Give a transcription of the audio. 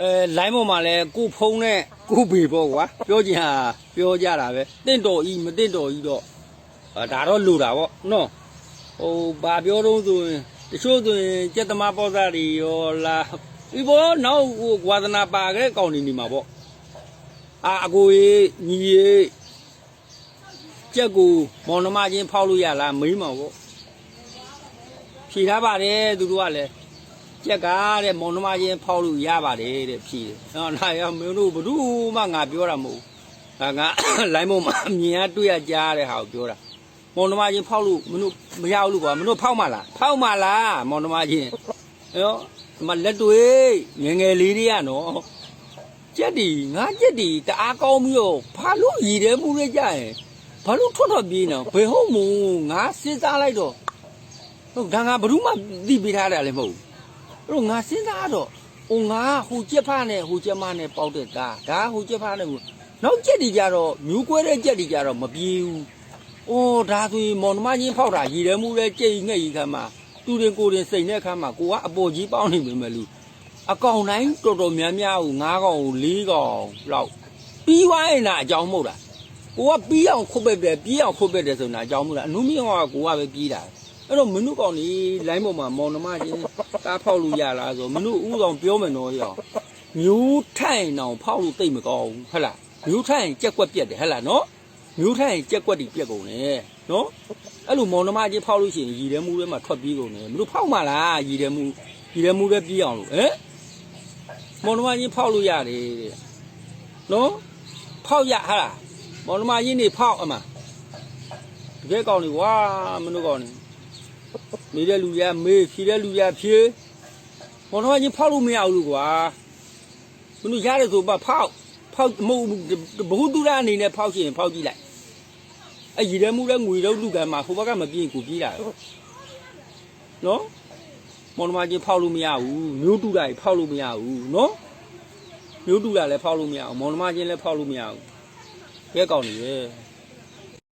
အဲလိုင်းပေါ်မှာလဲကိုဖုံးနဲ့ကိုဘေပေါ့ကွာပြောချင်ဟာပြောကြတာပဲတင့်တော်ဤမတင့်တော်ဤတော့အဲဒါတော့လူတာပေါ့နော်ဟိုဘာပြောတော့ဆိုရင်တချို့ဆိုရင်စက်သမားပေါ်သားတွေရောလာဒီဘောနောက်ဟိုဝါသနာပါခဲ့တဲ့ကောင်းနေနေမှာပေါ့အာအကိုကြီးညီကြီးကြက်ကိုမောင်နှမချင်းဖောက်လို့ရလားမေးမှာပေါ့ဖြေထားပါတယ်သူတို့ကလည်း ကြက်ကားတဲ့မောင်နှမချင်းဖောက်လို့ရပါတယ်တဲ့ဖြေတယ်။နော်ဒါရမင်းတို့ဘယ်သူမှငါပြောတာမဟုတ်ဘူး။ဒါငါလိုင်းပေါ်မှာမြင်ရတွေ့ရကြားတဲ့ဟာကိုပြောတာ။မောင်နှမချင်းဖောက်လို့မင်းတို့မရဘူးလို့ကွာမင်းတို့ဖောက်မလား။ဖောက်မလားမောင်နှမချင်း။နော်ဒီမှာလက်တွေငယ်ငယ်လေးတွေကနော်ကြက်တီငါကြက်တီတအားကောင်းပြီးတော့ဘာလို့ရည်တယ်မှုလဲကြရင်ဘာလို့ထွက်ထွက်ပြေးနေဘယ်ဟုတ်မို့ငါစဉ်းစားလိုက်တော့ဟုတ်ဒါငါဘယ်သူမှသိပေးထားတယ်လည်းမဟုတ်ဘူး အဲ့တော့ငါစဉ်းစားတော့ဟိုငါဟိုကြက်ဖားနဲ့ဟိုကြက်မနဲ့ပေါက်တဲ့ကားဒါဟိုကြက်ဖားနဲ့ဟိုနောက်ကြက်တွေကြတော့မြူးကွဲတဲ့ကြက်တွေကြတော့မပြေဘူး။အိုးဒါဆိုရင်မောင်နှမချင်းဖောက်တာရည်တယ်မှုလဲကြိတ်ငှက်ရီခါမှာသူတင်ကိုတင်စိန်တဲ့ခါမှာကိုကအပေါ်ကြီးပေါင်းနေပြီမဲ့လူအကောင်တိုင်းတော်တော်များများကို၅កောင်၄កောင်လောက်ပြီးွားရင်ဒါအကြောင်းမဟုတ်လားကိုကပြီးအောင်ခုတ်ပက်တယ်ပြီးအောင်ခုတ်ပက်တယ်ဆိုတာအကြောင်းမဟုတ်လားအနုမြင့်ကကိုကပဲပြီးတာ အဲ့တော့မင်းတို့ကောင်นี่လိုင်းပေါ်မှာမောင်နှမချင်းကားဖောက်လို့ရလားဆိုမင်းတို့ဥဆောင်ပြောမယ်နော်ရောမျိုးထိုင်အောင်ဖောက်လို့တိတ်မကောင်းဘူးဟုတ်လားမျိုးထိုင်ကြက်ကွက်ပြက်တယ်ဟုတ်လားနော်မျိုးထိုင်ကြက်ကွက်တီပြက်ကုန်တယ်နော်အဲ့လိုမောင်နှမချင်းဖောက်လို့ရှိရင်ရည်တယ်မှုတွေမှာထွက်ပြေးကုန်တယ်မင်းတို့ဖောက်မှလားရည်တယ်မှုရည်တယ်မှုတွေပြေးအောင်လို့ဟမ်မောင်နှမချင်းဖောက်လို့ရတယ်တဲ့နော်ဖောက်ရဟာလားမောင်နှမချင်းနေဖောက်အမတကယ်ကောင်းနေဝါမင်းတို့ကောင်းနေ မေးတဲ့လူရမေးဖြေတဲ့လူရဖြေဘောတော့ချင်းဖောက်လို့မရဘူးလို့ကွာမင်းတို့ရတယ်ဆိုပါဖောက်ဖောက်မဟုတ်ဘဟုတုရအနေနဲ့ဖောက်ရှင်ဖောက်ကြည့်လိုက်အရည်တဲ့မှုတဲ့ငွေတော့လူကမှာဟိုဘက်ကမပြင်းကိုပြေးတာနော်မောင်နှမချင်းဖောက်လို့မရဘူးမျိုးတူတာကြီးဖောက်လို့မရဘူးနော်မျိုးတူတာလည်းဖောက်လို့မရအောင်မောင်နှမချင်းလည်းဖောက်လို့မရဘူးကဲကောင်းနေရဲ့